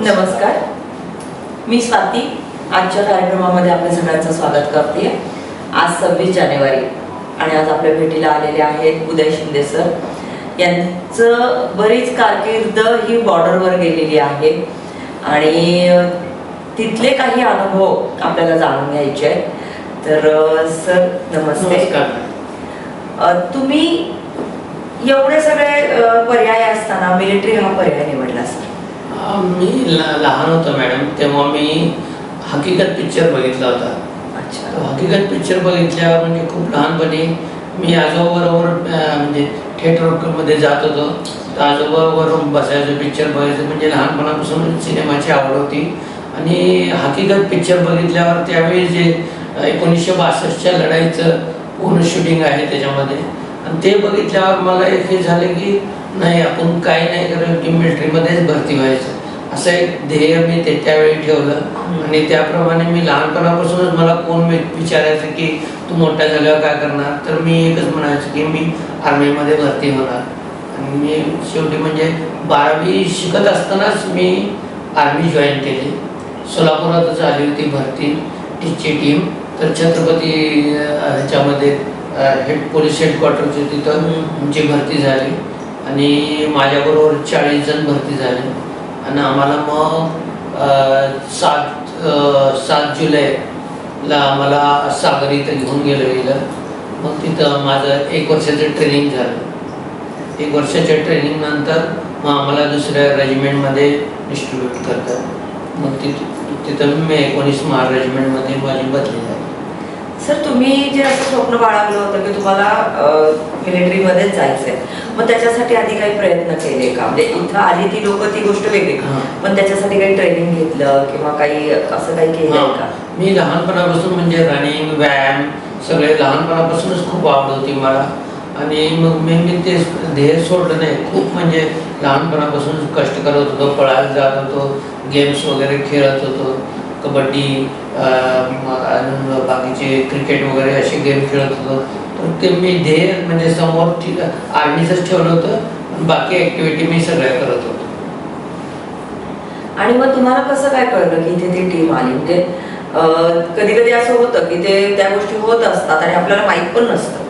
नमस्कार. मी स्वाती. आजच्या कार्यक्रमामध्ये आपल्या सगळ्यांचं स्वागत करते. आज सव्वीस जानेवारी आणि आज आपल्या भेटीला आलेले आहेत उदय शिंदे सर. यांचं बरीच कारकीर्द ही बॉर्डरवर गेलेली आहे. आणि तिथले काही अनुभव आपल्याला जाणून घ्यायचे आहेत. तर सर नमस्ते. तुम्ही एवढे सगळे पर्याय असताना मिलिटरी हा पर्याय निवडला सर. मी लहान होतो मॅडम तेव्हा मी हकीकत पिक्चर बघितला होता. अच्छा. हकीकत पिक्चर बघितल्यावर म्हणजे खूप लहानपणी मी आजोबाबरोबर अं, म्हणजे थिएटरमध्ये जात होतो. तर आजोबाबरोबर बसायचो पिक्चर बघायचं म्हणजे लहानपणापासून सिनेमाची आवड होती. आणि हकीकत पिक्चर बघितल्यावर त्यावेळी जे एकोणीसशे बासष्टच्या लढाईचं पूर्ण शूटिंग आहे त्याच्यामध्ये. आणि ते बघितल्यावर मला एक हे झालं की नाही आपण काही नाही करत की मिलिटरीमध्येच भरती व्हायचं. असं एक ध्येय मी ते त्यावेळी ठेवलं. आणि त्याप्रमाणे मी लहानपणापासूनच मला कोण विचारायचं की तू मोठा झाल्यावर काय करणार? तर मी एकच म्हणायचं की मी आर्मीमध्ये भरती होणार. आणि मी शेवटी म्हणजे बारावी शिकत असतानाच मी आर्मी जॉईन केली. सोलापुरातच आली होती भरती. टीची टीम. तर छत्रपती ह्याच्यामध्ये हेड पोलीस हेडक्वार्टरचे तिथं. आमची भरती झाली. आणि माझ्याबरोबर चाळीस जण भरती झाले. आणि आम्हाला मग सात सात जुलैला आम्हाला सागर इथं घेऊन गेलं गेलं मग तिथं माझं एक वर्षाचं ट्रेनिंग झालं एक वर्षाच्या ट्रेनिंग नंतर मग आम्हाला दुसऱ्या रेजिमेंटमध्ये डिस्ट्रीब्यूट करतात मग तिथं तिथं मी एकोणीस महार रेजिमेंटमध्ये माझी बदली झाली सर तुम्ही जे असं स्वप्न बाळगलं होतं की तुम्हाला मिलिटरीमध्येच जायचंय मग त्याच्यासाठी आधी काही प्रयत्न केले का? म्हणजे इथं आली ती लोक ती गोष्ट वेगळी. पण त्याच्यासाठी काही ट्रेनिंग घेतलं किंवा काही असं काही केलंय हां. का? मी लहानपणापासून म्हणजे रनिंग व्यायाम सगळे लहानपणापासूनच खूप आवड होती मला. आणि मग मी मी ते ध्येय सोडलं नाही. खूप म्हणजे लहानपणापासून कष्ट करत होतो पळायला जात होतो गेम्स वगैरे खेळत होतो. कबड्डी बाकीचे क्रिकेट वगैरे असे गेम खेळत होतो. तर ते मी ध्येय म्हणजे समोर ठीक आर्मीचंच ठेवलं होतं बाकी ॲक्टिव्हिटी मी सगळ्या करत होतो. आणि मग तुम्हाला कसं काय कळलं की इथे ती टीम आली? म्हणजे कधी कधी असं होतं की ते त्या गोष्टी होत असतात आणि आपल्याला माहीत पण नसतं.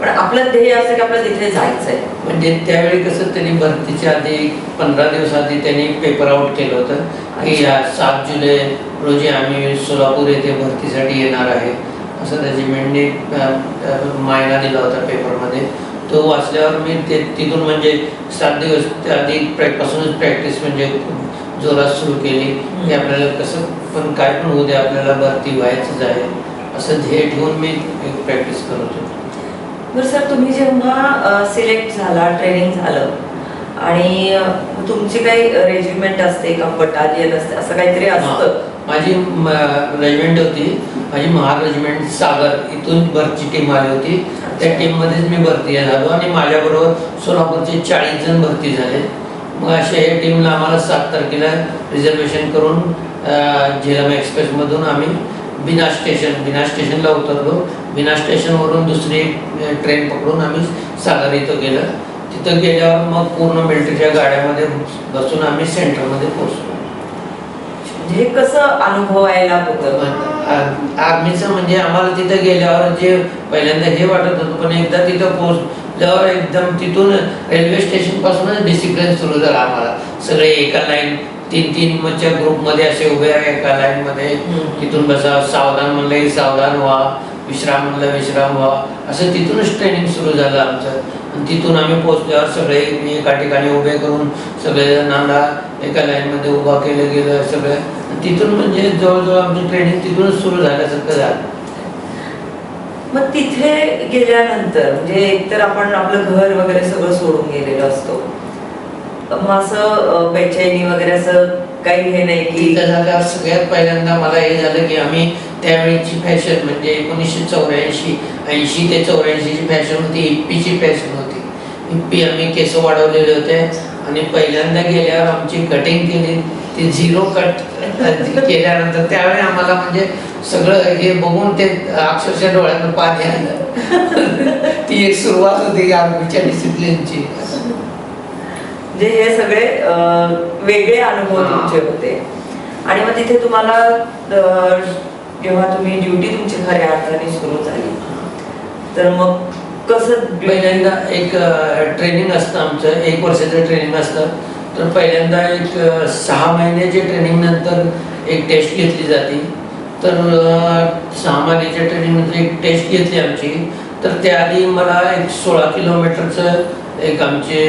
पण आपलं ध्येय असं की आपल्याला तिथे जायचंय. म्हणजे त्यावेळी कसं त्यांनी भरतीच्या आधी पंधरा दिवस आधी त्यांनी पेपर आउट केलं होतं. की सात जुलै रोजी आम्ही सोलापूर येथे भरतीसाठी येणार आहे. असं रेजिमेंटने मायना दिला होता पेपरमध्ये. तो वाचल्यावर मी ते तिथून म्हणजे सात दिवस त्या आधी पासूनच प्रॅक्टिस म्हणजे जोरात सुरू केली. की आपल्याला कसं पण काय पण होऊ दे आपल्याला भरती व्हायचंच आहे. असं ध्येय ठेवून मी प्रॅक्टिस करत होतो. बरं सर तुम्ही जेव्हा सिलेक्ट झाला ट्रेनिंग झालं आणि तुमची काही रेजिमेंट असते का? बटालियन असते असं काहीतरी असतं? माझी रेजिमेंट होती. माझी महार रेजिमेंट सागर. इथून भरती टीम आली होती. त्या टीममध्येच मी भरती झालो आणि माझ्याबरोबर सोलापूरचे चाळीस जण भरती झाले. मग अशा या टीमला आम्हाला सात तारखेला रिझर्वेशन करून झेलम एक्सप्रेसमधून आम्ही बिना स्टेशन बिना स्टेशनला उतरलो. बिना स्टेशनवरून दुसरी ट्रेन पकडून आम्ही सागर इथं गेलं. तिथं गेल्यावर मग पूर्ण मिलिटरीच्या गाड्यामध्ये बसून आम्ही सेंटरमध्ये पोहोचलो. म्हणजे हे कसं अनुभवायला होतं? आर्मीचं म्हणजे आम्हाला तिथं गेल्यावर जे पहिल्यांदा हे वाटत होतं पण एकदा तिथं पोहोचल्यावर एकदम तिथून रेल्वे स्टेशन पासूनच डिसिप्लिन सुरू झाला आम्हाला. सगळे एका लाईन तीन तीन मधच्या ग्रुपमध्ये असे उभे आहे एका लाईन मध्ये. तिथून बसा सावधान म्हणलं सावधान व्हा. विश्राम म्हणलं विश्राम व्हा. असं तिथूनच ट्रेनिंग सुरू झालं आमचं. आणि तिथून आम्ही पोहोचल्यावर सगळे एका ठिकाणी उभे करून सगळे जणांना एका लाईनमध्ये उभा केलं गेलं सगळं. आणि तिथून म्हणजे जवळजवळ आमची ट्रेनिंग तिथूनच सुरू झाल्यासारखं झालं. मग तिथे गेल्यानंतर म्हणजे एकतर आपण आपलं घर वगैरे सगळं सोडून गेलेलो असतो. मग असं बेचैनी वगैरे असं काही हे नाही की सगळ्यात पहिल्यांदा मला हे झालं की आम्ही त्यावेळीची फॅशन म्हणजे एकोणीसशे चौऱ्याऐंशी ऐंशी ते चौऱ्याऐंशीची फॅशन होती इप्पीची फॅशन होती. इप्पी आम्ही केस वाढवलेले होते आणि पहिल्यांदा गेल्यावर आमची कटिंग केली. ती झिरो कट केल्यानंतर त्यावेळी आम्हाला म्हणजे सगळं हे बघून ते अक्षरशः डोळ्यातून पाणी आलं. ती एक सुरुवात होती आर्मीच्या डिसिप्लिनची म्हणजे हे सगळे वेगळे अनुभव. तुमचे होते. आणि मग तिथे तुम्हाला अं, जेव्हा तुम्ही ड्युटी तुमची खऱ्या अर्थाने सुरू झाली. तर मग कसं पहिल्यांदा एक ट्रेनिंग असतं आमचं एक वर्षाचं ट्रेनिंग असतं. तर पहिल्यांदा एक सहा महिन्याच्या ट्रेनिंग नंतर एक टेस्ट घेतली जाते. तर सहा महिन्याच्या ट्रेनिंग नंतर एक टेस्ट घेतली आमची. तर त्याआधी मला एक सोळा किलोमीटरचं एक आमचे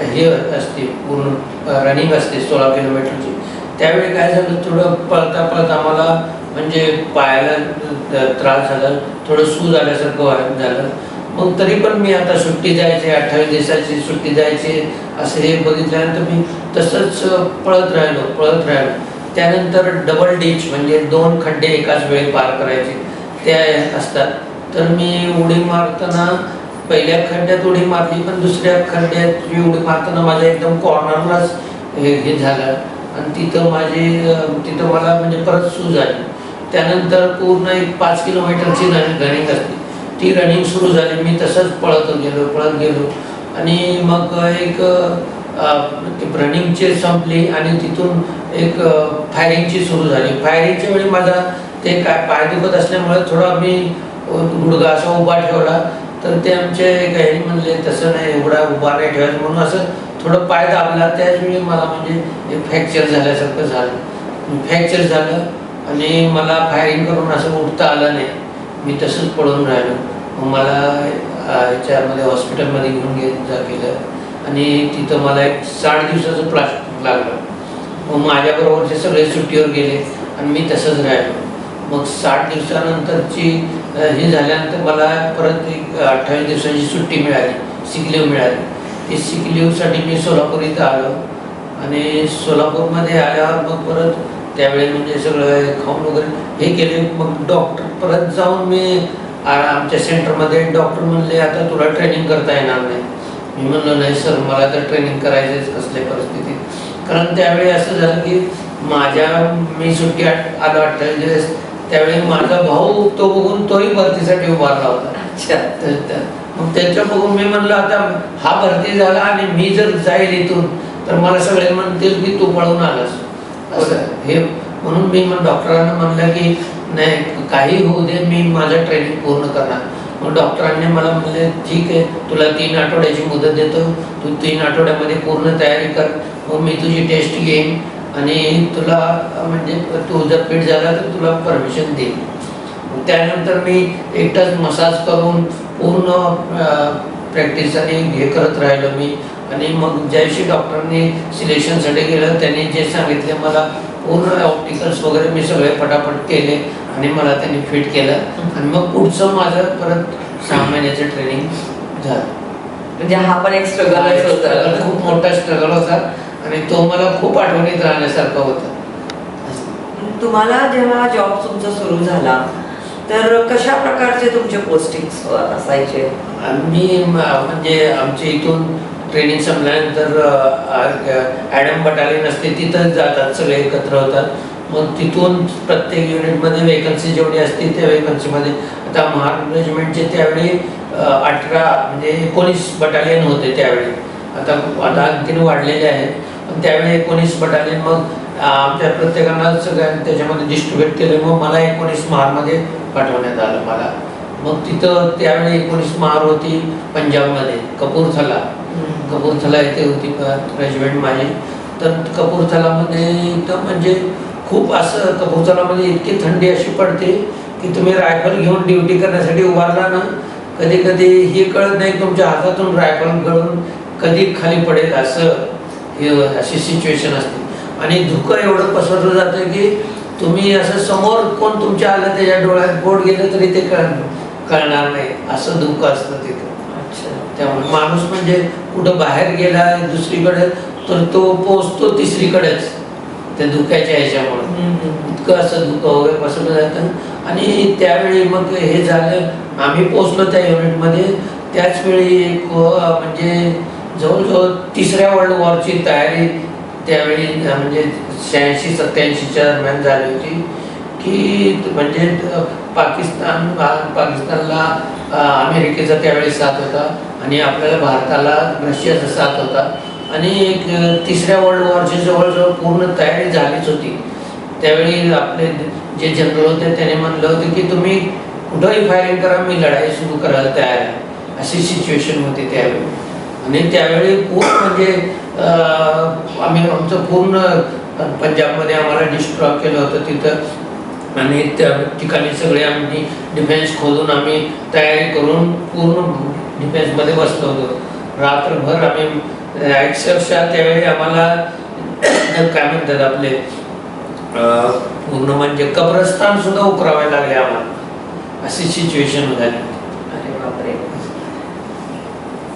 हे असते पूर्ण रनिंग असते सोळा किलोमीटरची. त्यावेळी काय झालं थोडं पळता पळता मला म्हणजे पायाला त्रास झाला थोडं सूज आल्यासारखं झालं. मग तरी पण मी आता सुट्टी द्यायची अठ्ठावीस दिवसाची सुट्टी द्यायची असं हे बघितल्यानंतर मी तसंच पळत राहिलो पळत राहिलो. त्यानंतर डबल डिच म्हणजे दोन खड्डे एकाच वेळी पार करायचे त्या असतात. तर मी उडी मारताना पहिल्या खड्ड्यात उडी मारली पण दुसऱ्या खड्ड्यात मी उडी मारताना माझ्या एकदम कॉर्नरलाच हे झालं. आणि तिथं माझी तिथं मला म्हणजे परत सूज आली त्यानंतर पूर्ण एक पाच किलोमीटरची रनिंग रनिंग असते. ती रनिंग सुरू झाली मी तसंच पळत गेलो पळत गेलो. आणि मग एक रनिंगची संपली आणि तिथून एक फायरिंगची सुरू झाली. फायरिंगच्या वेळी माझा ते काय पाय दुखत असल्यामुळे थोडा मी गुडगा असा उभा ठेवला. तर ते आमचे काही म्हणले तसं नाही एवढा उभा नाही ठेवायचं. म्हणून असं थोडं पाय दाबला त्याचवेळी मला म्हणजे फ्रॅक्चर झाल्यासारखं झालं. फ्रॅक्चर झालं आणि मला फायरिंग करून असं उठता आलं नाही. मी तसंच पडून राहिलो. मग मला याच्यामध्ये हॉस्पिटलमध्ये घेऊन गे जा केलं. आणि तिथं मला एक साठ दिवसाचं प्लास्टिक लागलं. मग माझ्याबरोबरचे सगळे सुट्टीवर गेले आणि मी तसंच राहिलो. मग साठ दिवसानंतरची हे झाल्यानंतर मला परत एक अठ्ठावीस दिवसाची सुट्टी मिळाली. सिक मिळाली. ती सिक लीवसाठी मी सोलापूर इथं आलो. आणि सोलापूरमध्ये आल्यावर मग परत त्यावेळी म्हणजे सगळं खाऊन वगैरे हे केले. मग डॉक्टर परत जाऊन मी आमच्या सेंटरमध्ये डॉक्टर म्हणले आता तुला ट्रेनिंग करता येणार नाही. मी म्हणलो नाही सर मला तर ट्रेनिंग करायचंच कसल्या परिस्थितीत. कारण त्यावेळी असं झालं की माझ्या मी सुट्टी आठ- आलो अठ्ठावीस दिवस त्यावेळी माझा भाऊ तो बघून तोही भरतीसाठी उभारला होता. मग त्याच्या बघून मी म्हणलं आता हा भरती झाला आणि मी जर जाईल इथून तर मला सगळे म्हणतील की तू पळून आलास. असं हे म्हणून मी मग डॉक्टरांना म्हणलं की नाही काही होऊ दे मी माझं ट्रेनिंग पूर्ण करणार. मग डॉक्टरांनी मला म्हणले ठीक आहे तुला तीन आठवड्याची मुदत देतो. तू तीन आठवड्यामध्ये पूर्ण तयारी कर. मग मी तुझी टेस्ट घेईन आणि तुला म्हणजे तू जर फिट झाला तर तुला परमिशन देईन. त्यानंतर मी एकटाच मसाज करून पूर्ण प्रॅक्टिस आणि हे करत राहिलो मी. आणि मग ज्या दिवशी डॉक्टरांनी सिलेक्शनसाठी गेलं त्यांनी जे सांगितले मला पूर्ण ऑप्टिकल्स वगैरे मी सगळे पटापट केले आणि मला त्यांनी फिट केलं. आणि मग पुढचं माझं परत सहा महिन्याचं ट्रेनिंग झालं. म्हणजे हा पण एक स्ट्रगल होता. खूप मोठा स्ट्रगल होता. आणि तो मला खूप आठवणीत राहण्यासारखा होता. तुम्हाला जेव्हा जॉब तुमचा सुरू झाला तर कशा प्रकारचे तुमचे पोस्टिंग असायचे? आम्ही म्हणजे आमच्या इथून ट्रेनिंग संपल्यानंतर ॲडम बटालियन असते तिथं जातात सगळे एकत्र होतात. मग तिथून प्रत्येक युनिटमध्ये वेकन्सी जेवढी असते त्या वेकन्सीमध्ये आता महार रेजिमेंटचे त्यावेळी अठरा म्हणजे एकोणीस बटालियन होते त्यावेळी. आता आता आणखीन वाढलेले आहेत. पण त्यावेळी एकोणीस बटालियन मग आमच्या प्रत्येकाला सगळ्यांनी त्याच्यामध्ये डिस्ट्रीब्युट केले. मग मला एकोणीस महारमध्ये पाठवण्यात आलं मला. मग तिथं त्यावेळी एकोणीस महार होती पंजाबमध्ये. कपूरथला. कपूरथला येथे होती रेजिमेंट माझी. तर कपूरथलामध्ये इथं म्हणजे खूप असं कपूरथलामध्ये इतकी थंडी अशी पडते की तुम्ही रायफल घेऊन ड्युटी करण्यासाठी उभारला ना कधी कधी हे कळत नाही तुमच्या हातातून रायफल गळून कधी खाली पडेल असं हे अशी सिच्युएशन असते. आणि धुकं एवढं पसरलं जातं की तुम्ही असं समोर कोण तुमच्या आलं त्याच्या डोळ्यात बोट गेलं तरी ते कळ कळणार नाही. असं धुकं असतं तिथं. अच्छा. त्यामुळे माणूस म्हणजे कुठं बाहेर गेला दुसरीकडे तर तो पोचतो तिसरीकडेच. त्या धुक्याच्या ह्याच्यामुळे. इतकं असं धुकं वगैरे पसरलं जातं. आणि त्यावेळी मग हे झालं आम्ही पोचलो त्या युनिटमध्ये. त्याच वेळी म्हणजे जवळजवळ तिसऱ्या वर्ल्ड वॉरची तयारी त्यावेळी म्हणजे शहाऐंशी सत्याऐंशीच्या दरम्यान झाली होती की म्हणजे पाकिस्तान पाकिस्तानला अमेरिकेचा त्यावेळी साथ होता आणि आपल्याला भारताला रशियाचा साथ होता. आणि एक तिसऱ्या वर्ल्ड वॉरची जवळजवळ पूर्ण तयारी झालीच होती. त्यावेळी आपले जे जनरल होते त्याने म्हणलं होतं की तुम्ही कुठंही फायरिंग करा मी लढाई सुरू करायला तयार आहे. अशी सिच्युएशन होती त्यावेळी. आणि त्यावेळी पूर्ण म्हणजे आम्ही आमचं पूर्ण पंजाबमध्ये आम्हाला डिस्ट्रॉय केलं होतं तिथं. आणि त्या ठिकाणी सगळे आम्ही डिफेन्स खोदून आम्ही तयारी करून पूर्ण डिफेन्समध्ये बसलो होतो. रात्रभर आम्ही अक्षरशः त्यावेळी आम्हाला काय म्हणतात आपले पूर्ण म्हणजे कब्रस्तान सुद्धा उकरावे लागले आम्हाला. अशी सिच्युएशन झाली. अरे बापरे.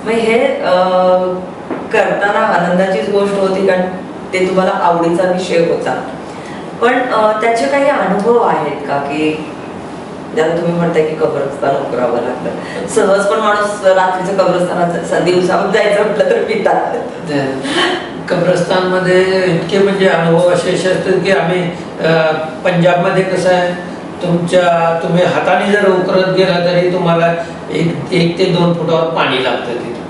मग हे अं, करताना आनंदाचीच गोष्ट होती कारण ते तुम्हाला आवडीचा विषय होता. पण त्याचे काही अनुभव आहेत का की ज्याला तुम्ही म्हणताय की कब्रस्तान उकरावं लागलं? सहज पण माणूस रात्रीचं कब्रस्तानाचं दिवसावर जायचं म्हटलं तर पितात. कब्रस्तानमध्ये इतके म्हणजे अनुभव असे असे असतात की आम्ही पंजाबमध्ये कसं आहे तुमच्या तुम्ही हाताने जर उकरत गेला तरी तुम्हाला एक एक ते दोन फुटावर पाणी लागतं तिथं.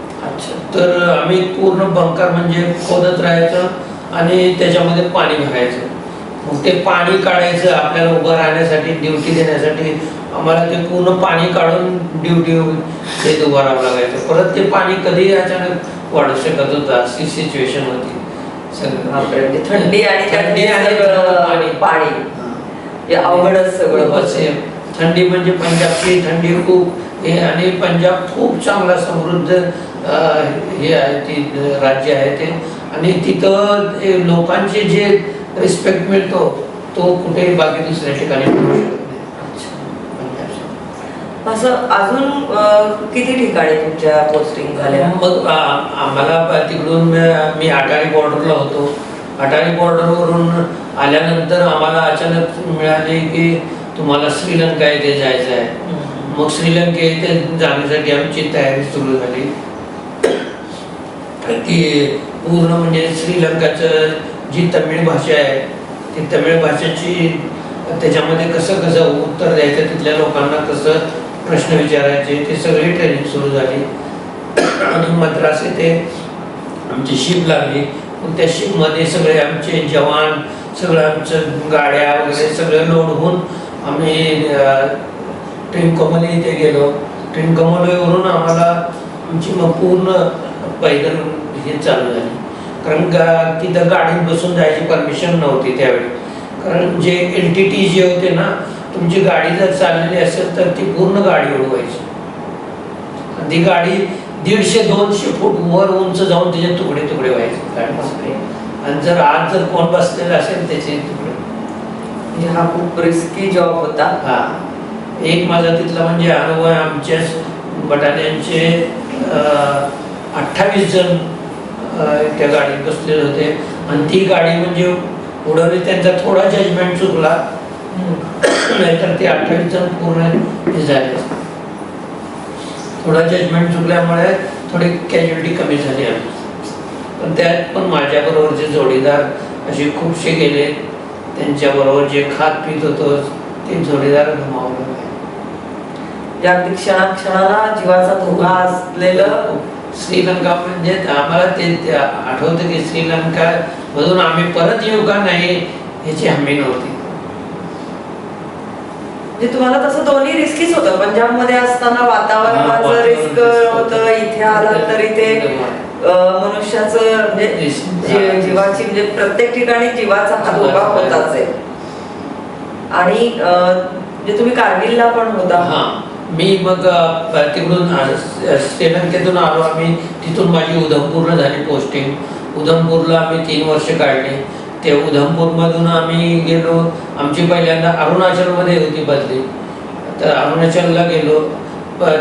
तर आम्ही पूर्ण बंकर म्हणजे खोदत राहायचं आणि त्याच्यामध्ये पाणी भरायचं मग ते पाणी काढायचं आपल्याला उभं राहण्यासाठी ड्युटी देण्यासाठी आम्हाला ते पूर्ण पाणी काढून ड्युटी ते उभं राहावं लागायचं. परत ते पाणी कधी अचानक वाढू शकत होतं अशी सिच्युएशन होती. थंडी आणि थंडी आणि पाणी. हे अवघडच सगळं. थंडी म्हणजे पंजाबची थंडी खूप हे आणि पंजाब खूप चांगला समृद्ध हे आहे ती राज्य आहे ते. आणि तिथं लोकांचे जे रिस्पेक्ट मिळतो तो कुठेही बाकी दुसऱ्या ठिकाणी मिळू शकत. असं अजून किती ठिकाणी तुमच्या पोस्टिंग झाल्या? मग आम्हाला तिकडून म- मी अटारी बॉर्डरला होतो. अटारी बॉर्डरवरून आल्यानंतर आम्हाला अचानक मिळाले की तुम्हाला श्रीलंका येथे जायचं आहे मग श्रीलंके येथे जाण्यासाठी आमची तयारी सुरू झाली. ती पूर्ण म्हणजे श्रीलंकाचं जी तमिळ भाषा आहे ती तमिळ भाषेची त्याच्यामध्ये कसं कसं उत्तर द्यायचं तिथल्या लोकांना कसं प्रश्न विचारायचे ते सगळी ट्रेनिंग सुरू झाली. आणि मद्रास येथे आमची शिप लागली. मग त्या शिपमध्ये सगळे आमचे जवान सगळं आमचं गाड्या वगैरे सगळं लोड होऊन आम्ही ट्रिंकोमली इथे गेलो. ट्रिंकोमलीवरून आम्हाला आमची मग पूर्ण पैदल हे चालू झाली. कारण का तिथं गाडीत बसून जायची परमिशन नव्हती त्यावेळी. कारण जे एल टी टी जे होते ना तुमची गाडी जर चाललेली असेल तर ती पूर्ण गाडी उडवायची. ती गाडी दीडशे दोनशे फूट वर उंच जाऊन त्याचे तुकडे तुकडे व्हायचे गाडी आणि जर आज जर कोण बसलेला असेल त्याचे म्हणजे हा खूप रिस्की जॉब होता. हा. एक माझा तिथला म्हणजे अनुभव आहे आमच्याच बटाट्यांचे अठ्ठावीस जण त्या गाडीत बसलेले होते. आणि ती गाडी म्हणजे उडवली त्यांचा थोडा जजमेंट चुकला. नाहीतर ते अठ्ठावीस जण पूर्ण झाले. थोडा जजमेंट चुकल्यामुळे थोडी कॅज्युअलिटी कमी झाली आमची. पण त्यात पण माझ्याबरोबरचे जोडीदार असे खूपसे गेले. त्यांच्याबरोबर जे खात पित होतो ते जोडीदार गमावलं जे अगदी क्षणाक्षणाला जीवाचा धोका असलेलं श्रीलंका म्हणजे आम्हाला ते आठवतं की श्रीलंका मधून आम्ही परत येऊ का नाही ह्याची हमी नव्हती. म्हणजे तुम्हाला तसं दोन्ही रिस्कीच होतं. पंजाबमध्ये असताना वातावरणाचं वातावरण रिस्क होतं. इथे आलात तरी ते मनुष्याचं म्हणजे जीवाची म्हणजे प्रत्येक ठिकाणी जीवाचा हा धोका होताच आहे. आणि म्हणजे तुम्ही कारगिलला पण होता. हा. मी मग तिकडून श्रीलंकेतून आलो. आम्ही तिथून माझी उधमपूरला झाली पोस्टिंग उधमपूरला आम्ही तीन वर्ष काढली. ते उधमपूरमधून आम्ही गेलो. आमची पहिल्यांदा अरुणाचलमध्ये होती बदली. तर अरुणाचलला गेलो.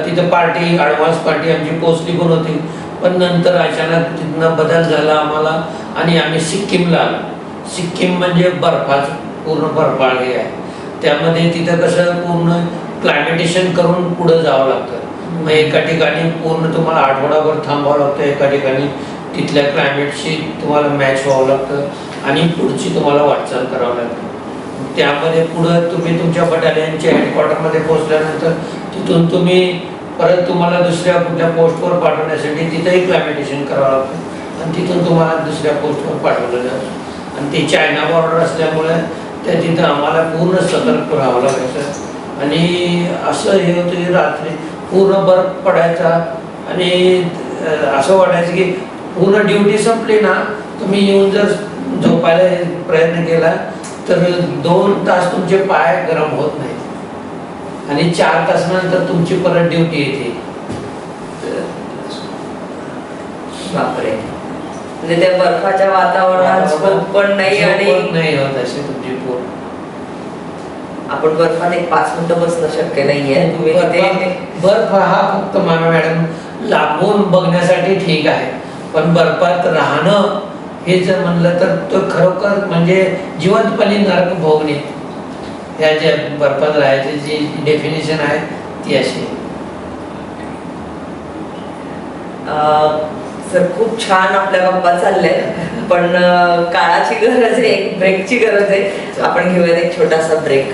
तिथं पार्टी ॲडव्हान्स पार्टी आमची पोचली पण होती. पण नंतर अचानक तिथनं बदल झाला आम्हाला आणि आम्ही सिक्कीमला आलो. सिक्कीम म्हणजे बर्फाच पूर्ण बर्फाळ हे आहे. त्यामध्ये तिथं कसं पूर्ण क्लायमेटेशन करून पुढं जावं लागतं. मग एका ठिकाणी पूर्ण तुम्हाला आठवडाभर थांबावं लागतं एका ठिकाणी तिथल्या क्लायमेटशी तुम्हाला मॅच व्हावं लागतं आणि पुढची तुम्हाला वाटचाल करावं लागतं. त्यामध्ये पुढं तुम्ही तुमच्या बटालियनच्या हेडक्वार्टरमध्ये पोहोचल्यानंतर तिथून तुम्ही परत तुम्हाला दुसऱ्या कुठल्या पोस्टवर पाठवण्यासाठी तिथंही क्लॅमिटेशन करावं लागतं. आणि तिथून तुम्हाला दुसऱ्या पोस्टवर पाठवलं जातं. आणि ती चायना बॉर्डर असल्यामुळे त्या तिथं आम्हाला पूर्ण सतर्क राहावं लागायचं. आणि असं हे होतं की रात्री पूर्ण बर्फ पडायचा. आणि असं वाटायचं की पूर्ण ड्युटी संपली ना तुम्ही येऊन जर झोपायला प्रयत्न केला तर दोन तास तुमचे पाय गरम होत नाही आणि चार तासानंतर तुमची परत ड्युटी येते. बापरे. म्हणजे त्या बर्फाच्या वातावरणात झोप पण नाही आणि झोप नाही होत अशी तुमची पूर्ण आपण बर्फात एक पाच मिनिटं बसणं शक्य नाहीये. तुम्ही तिथे बर्फ हा फक्त मॅडम लांबून बघण्यासाठी ठीक आहे. पण बर्फात राहणं हे जर म्हणलं तर तो खरोखर म्हणजे जिवंतपणे नरक भोगणे. ह्या ज्या बर्फात राहायची जी डेफिनेशन आहे ती अशी. सर खूप छान आपल्या गप्पा चालल्या. पण काळाची गरज आहे एक ब्रेकची गरज आहे. आपण घेऊयात एक छोटासा ब्रेक